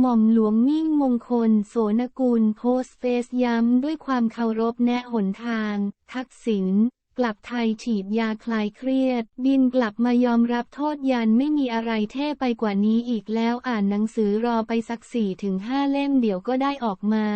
หม่อมหลวงมิ่งมงคล โสนกุลโพสเฟซย้ำด้วยความเคารพแนะหนทาง ทักษิณกลับไทยฉีดยาคลายเครียด บินกลับมายอมรับโทษยันไม่มีอะไรเท่ไปกว่านี้อีกแล้วอ่านหนังสือรอไปสักสี่ถึงห้าเล่มเดี๋ยวก็ได้ออกมา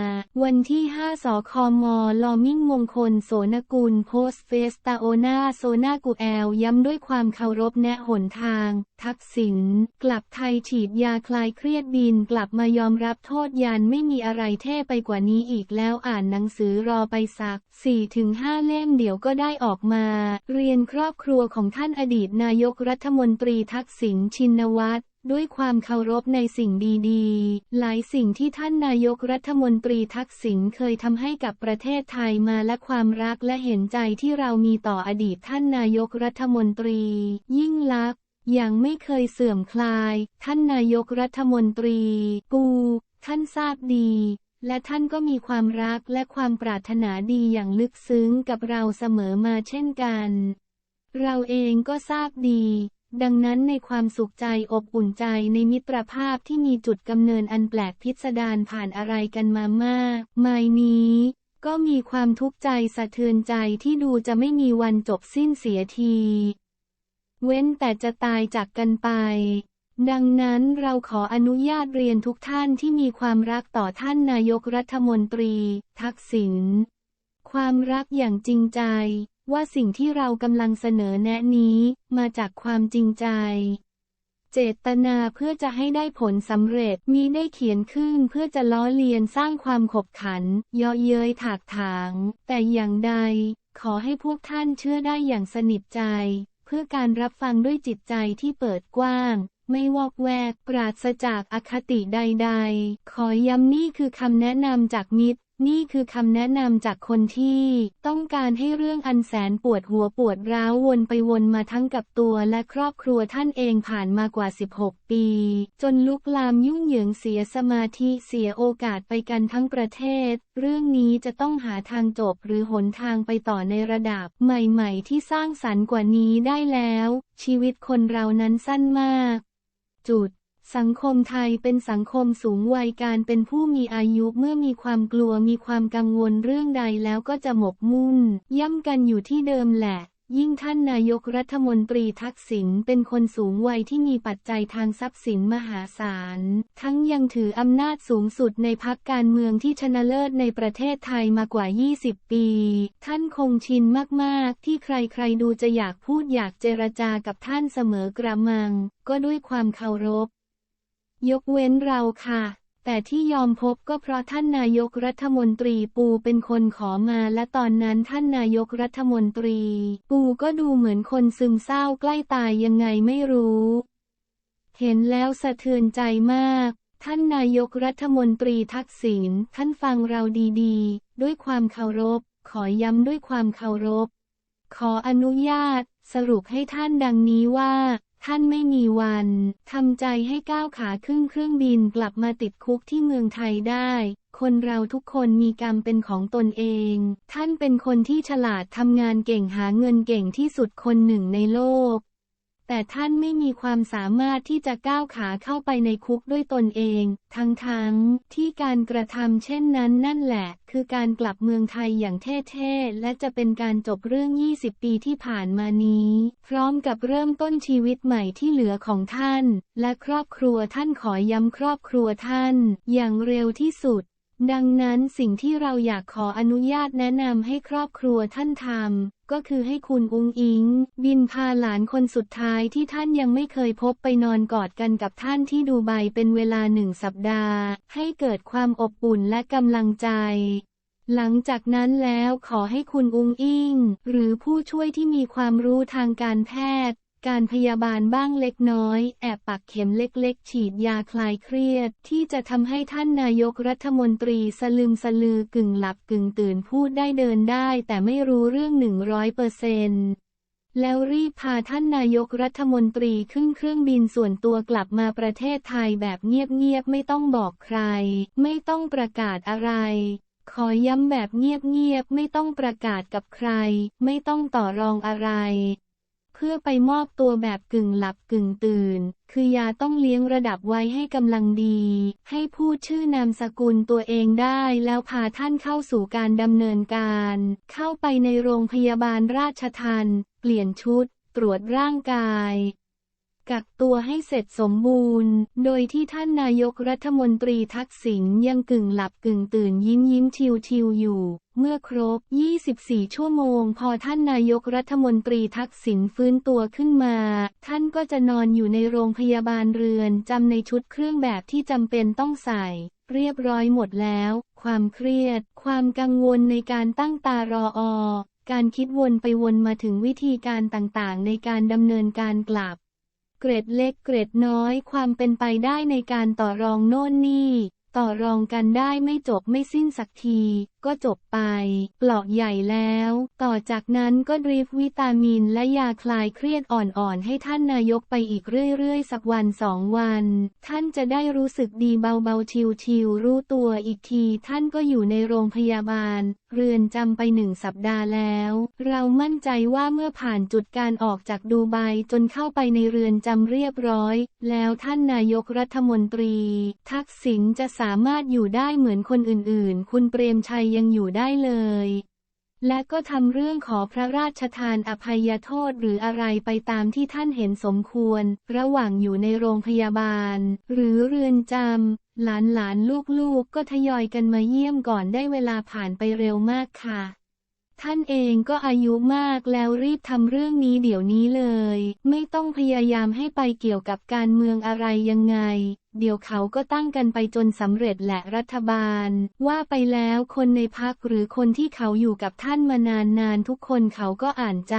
วันที่5สคมลอมิ่งมงคล โสนกุลโพสเฟสตาโอนาโซนากูแอลย้ำด้วยความเคารพแนะหนทาง ทักษิณกลับไทยฉีดยาคลายเครียดบินกลับมายอมรับโทษยันไม่มีอะไรเท่ไปกว่านี้อีกแล้วอ่านหนังสือรอไปสัก 4-5 เล่มเดี๋ยวก็ได้ออกมา เรียนครอบครัวของท่านอดีตนายกรัฐมนตรีทักษิณชินวัตรด้วยความเคารพในสิ่งดีๆ หลายสิ่งที่ท่านนายกรัฐมนตรีทักษิณเคยทำให้กับประเทศไทยมาและความรักและเห็นใจที่เรามีต่ออดีตท่านนายกรัฐมนตรี ยิ่งลักษ ณ์ยังไม่เคยเสื่อมคลาย ท่านนายกรัฐมนตรี กู ท่านทราบดี และท่านก็มีความรักและความปรารถนาดีอย่างลึกซึ้งกับเราเสมอมาเช่นกัน เราเองก็ทราบดี ดังนั้นในความสุขใจอบอุ่นใจในมิตรภาพที่มีจุดกำเนิดอันแปลกพิสดารผ่านอะไรกันมามากมายนี้ก็มีความทุกข์ใจสะเทือนใจที่ดูจะไม่มีวันจบสิ้นเสียที เว้นแต่จะตายจากกันไป ดังนั้นเราขออนุญาตเรียนทุกท่านที่มีความรักต่อท่านนายกรัฐมนตรี ทักษิณ ความรักอย่างจริงใจ ว่าสิ่งที่เรากำลังเสนอแนะนี้ มาจากความจริงใจ เจตนาเพื่อจะให้ได้ผลสำเร็จมีได้เขียนขึ้นเพื่อจะล้อเลียนสร้างความขบขันยาะเย้ยถากถาง แต่อย่างใด ขอให้พวกท่านเชื่อได้อย่างสนิทใจ พื่อการรับฟังด้วยจิตใจที่เปิดกว้าง ไม่วอกแวก ปราศจากอคติใด ๆ ขอย้ำนี่คือคำแนะนำจากมิตร นี่คือคำแนะนำจากคนที่ต้องการให้เรื่องอันแสนปวดหัวปวดร้าววนไปวนมาทั้งกับตัวและครอบครัวท่านเองผ่านมากว่า 16 ปี จนลุกลามยุ่งเหยิงเสียสมาธิเสียโอกาสไปกันทั้งประเทศ เรื่องนี้จะต้องหาทางจบหรือหนทางไปต่อในระดับใหม่ๆ ที่สร้างสรรค์กว่านี้ได้แล้ว ชีวิตคนเรานั้นสั้นมาก จุด สังคมไทยเป็นสังคมสูงวัยการเป็นผู้มีอายุเมื่อมีความกลัวมีความกังวลเรื่องใดแล้วก็จะหมกมุ่น ย่ำกันอยู่ที่เดิมแหละ ยิ่งท่านนายกรัฐมนตรีทักษิณเป็นคนสูงวัยที่มีปัจจัยทางทรัพย์สินมหาศาล ทั้งยังถืออำนาจสูงสุดในพักการเมืองที่ชนะเลิศในประเทศไทยมากว่า 20 ปี ท่านคงชินมากๆ ที่ใครๆดูจะอยากพูดอยากเจรจากับท่านเสมอกระมัง ก็ด้วยความเคารพ ยกเว้นเราค่ะ แต่ที่ยอมพบก็เพราะท่านนายกรัฐมนตรีปูเป็นคนขอมาและตอนนั้นท่านนายกรัฐมนตรี ปูก็ดูเหมือนคนซึมเศร้าใกล้ตายยังไงไม่รู้ เห็นแล้วสะเทือนใจมากท่านนายกรัฐมนตรีทักษิณท่านฟังเราดีๆ ด้วยความเคารพ ขอย้ำด้วยความเคารพ ขออนุญาต สรุปให้ท่านดังนี้ว่า ท่านไม่มีวันทำใจให้ก้าวขาขึ้นเครื่องบินกลับมาติดคุกที่เมืองไทยได้ คนเราทุกคนมีกรรมเป็นของตนเอง ท่านเป็นคนที่ฉลาดทำงานเก่งหาเงินเก่งที่สุดคนหนึ่งในโลก แต่ท่านไม่มีความสามารถที่จะก้าวขาเข้าไปในคุกด้วยตนเอง ทั้งๆทที่การกระทำเช่นนั้นนั่นแหละ คือการกลับเมืองไทยอย่างเท่ๆ และจะเป็นการจบเรื่อง 20 ปีที่ผ่านมานี้ พร้อมกับเริ่มต้นชีวิตใหม่ที่เหลือของท่าน และครอบครัวท่านขอย้ำครอบครัวท่าน อย่างเร็วที่สุด ดังนั้นสิ่งที่เราอยากขออนุญาตแนะนำให้ครอบครัวท่านทำก็คือให้คุณอุงอิง บินพาหลานคนสุดท้ายที่ท่านยังไม่เคยพบไปนอนกอดกันกับท่านที่ดูไบเป็นเวลาหนึ่งสัปดาห์ ให้เกิดความอบอุ่นและกำลังใจ หลังจากนั้นแล้วขอให้คุณอุงอิง หรือผู้ช่วยที่มีความรู้ทางการแพทย์ การพยาบาลบ้างเล็กน้อย แอบปักเข็มเล็กๆ ฉีดยาคลายเครียด ที่จะทำให้ท่านนายกรัฐมนตรีสลึมสลือกึ่งหลับกึ่งตื่นพูดได้เดินได้ แต่ไม่รู้เรื่องหนึ่งร้อยเปอร์เซนต์แล้วรีบพาท่านนายกรัฐมนตรีขึ้นเครื่องบินส่วนตัวกลับมาประเทศไทยแบบเงียบๆ ไม่ต้องบอกใคร ไม่ต้องประกาศอะไร ขอย้ำแบบเงียบๆ ไม่ต้องประกาศกับใคร ไม่ต้องต่อรองอะไร พื่อไปมอบตัวแบบกึ่งหลับกึ่งตื่น คือยาต้องเลี้ยงระดับไว้ให้กำลังดี ให้พูดชื่อนามสกุลตัวเองได้แล้วพาท่านเข้าสู่การดำเนินการ เข้าไปในโรงพยาบาลราชทันเปลี่ยนชุด ตรวจร่างกาย กักตัวให้เสร็จสมบูรณ์ โดยที่ท่านนายกรัฐมนตรีทักษิณยังกึ่งหลับกึ่งตื่นยิ้มยิ้มชิวชิวอยู่ เมื่อครบ 24 ชั่วโมง พอท่านนายกรัฐมนตรีทักษิณฟื้นตัวขึ้นมา ท่านก็จะนอนอยู่ในโรงพยาบาลเรือนจำในชุดเครื่องแบบที่จำเป็นต้องใส่เรียบร้อยหมดแล้ว ความเครียด ความกังวลในการตั้งตารออ การคิดวนไปวนมาถึงวิธีการต่างๆ ในการดำเนินการกลับ เกรดเล็กเกรดน้อยความเป็นไปได้ในการต่อรองโน่นนี่ ต่อรองกันได้ไม่จบไม่สิ้นสักที ก็จบไปเปลาะใหญ่แล้ว ต่อจากนั้นก็ดริฟวิตามินและยาคลายเครียดอ่อนๆ ให้ท่านนายกไปอีกเรื่อยๆ สักวันสองวัน ท่านจะได้รู้สึกดีเบาๆ ชิวๆรู้ตัวอีกที ท่านก็อยู่ในโรงพยาบาล เรือนจำไปหนึ่งสัปดาห์แล้ว เรามั่นใจว่าเมื่อผ่านจุดการออกจากดูไบจนเข้าไปในเรือนจำเรียบร้อย แล้วท่านนายกรัฐมนตรี ทักษิณจะสามารถอยู่ได้เหมือนคนอื่นๆ คุณเปรมชัยยังอยู่ได้เลย และก็ทำเรื่องขอพระราชทานอภัยโทษหรืออะไรไปตามที่ท่านเห็นสมควร ระหว่างอยู่ในโรงพยาบาล หรือเรือนจำหลานๆล,ลูกๆกก็ทยอยกันมาเยี่ยมก่อนได้เวลาผ่านไปเร็วมากค่ะ ท่านเองก็อายุมากแล้วรีบทำเรื่องนี้เดี๋ยวนี้เลย ไม่ต้องพยายามให้ไปเกี่ยวกับการเมืองอะไรยังไง เดี๋ยวเขาก็ตั้งกันไปจนสำเร็จแหละรัฐบาล ว่าไปแล้วคนในพักหรือคนที่เขาอยู่กับท่านมานานนานทุกคนเขาก็อ่านใจ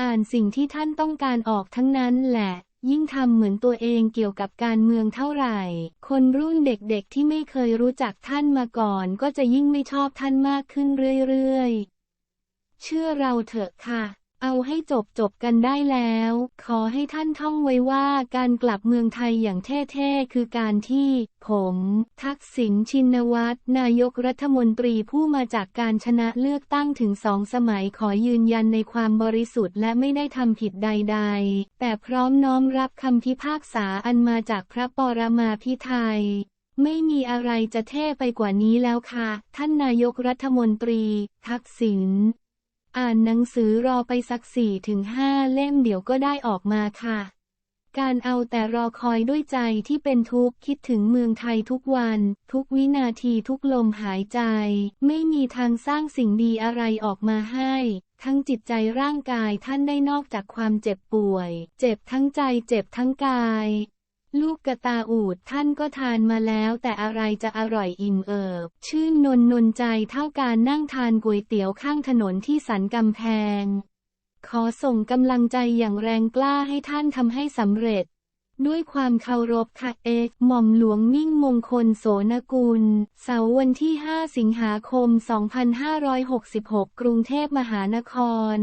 อ่านสิ่งที่ท่านต้องการออกทั้งนั้นแหละยิ่งทำเหมือนตัวเองเกี่ยวกับการเมืองเท่าไหร่ คนรุ่นเด็กๆที่ไม่เคยรู้จักท่านมาก่อน ก็จะยิ่งไม่ชอบท่านมากขึ้นเรื่อยๆ เชื่อเราเถอะค่ะ เอาให้จบจบกันได้แล้ว ขอให้ท่านท่องไว้ว่าการกลับเมืองไทยอย่างเท่ๆ คือการที่ ผม ทักษิณชินวัตรนายกรัฐมนตรีผู้มาจากการชนะเลือกตั้งถึงสองสมัยขอยืนยันในความบริสุทธิ์และไม่ได้ทำผิดใดๆ แต่พร้อมน้อมรับคำพิพากษาอันมาจากพระปรมาภิไธยไม่มีอะไรจะเท่ไปกว่านี้แล้วค่ะ ท่านนายกรัฐมนตรี ทักษิณ อ่านหนังสือรอไปสักสี่ถึงห้าเล่มเดี๋ยวก็ได้ออกมาค่ะ การเอาแต่รอคอยด้วยใจที่เป็นทุกข์คิดถึงเมืองไทยทุกวัน ทุกวินาทีทุกลมหายใจ ไม่มีทางสร้างสิ่งดีอะไรออกมาให้ ทั้งจิตใจร่างกายท่านได้นอกจากความเจ็บป่วย เจ็บทั้งใจเจ็บทั้งกาย ลูกกระตาอูดท่านก็ทานมาแล้วแต่อะไรจะอร่อยอิ่มเอิบ ชื่นนนนนใจเท่าการนั่งทานก๋วยเตี๋ยวข้างถนนที่สันกำแพง ขอส่งกำลังใจอย่างแรงกล้าให้ท่านทำให้สำเร็จ ด้วยความเคารพค่ะเอกหม่อมหลวงมิ่งมงคลโสนกุล เสาร์วันที่ 5 สิงหาคม 2566 กรุงเทพมหานคร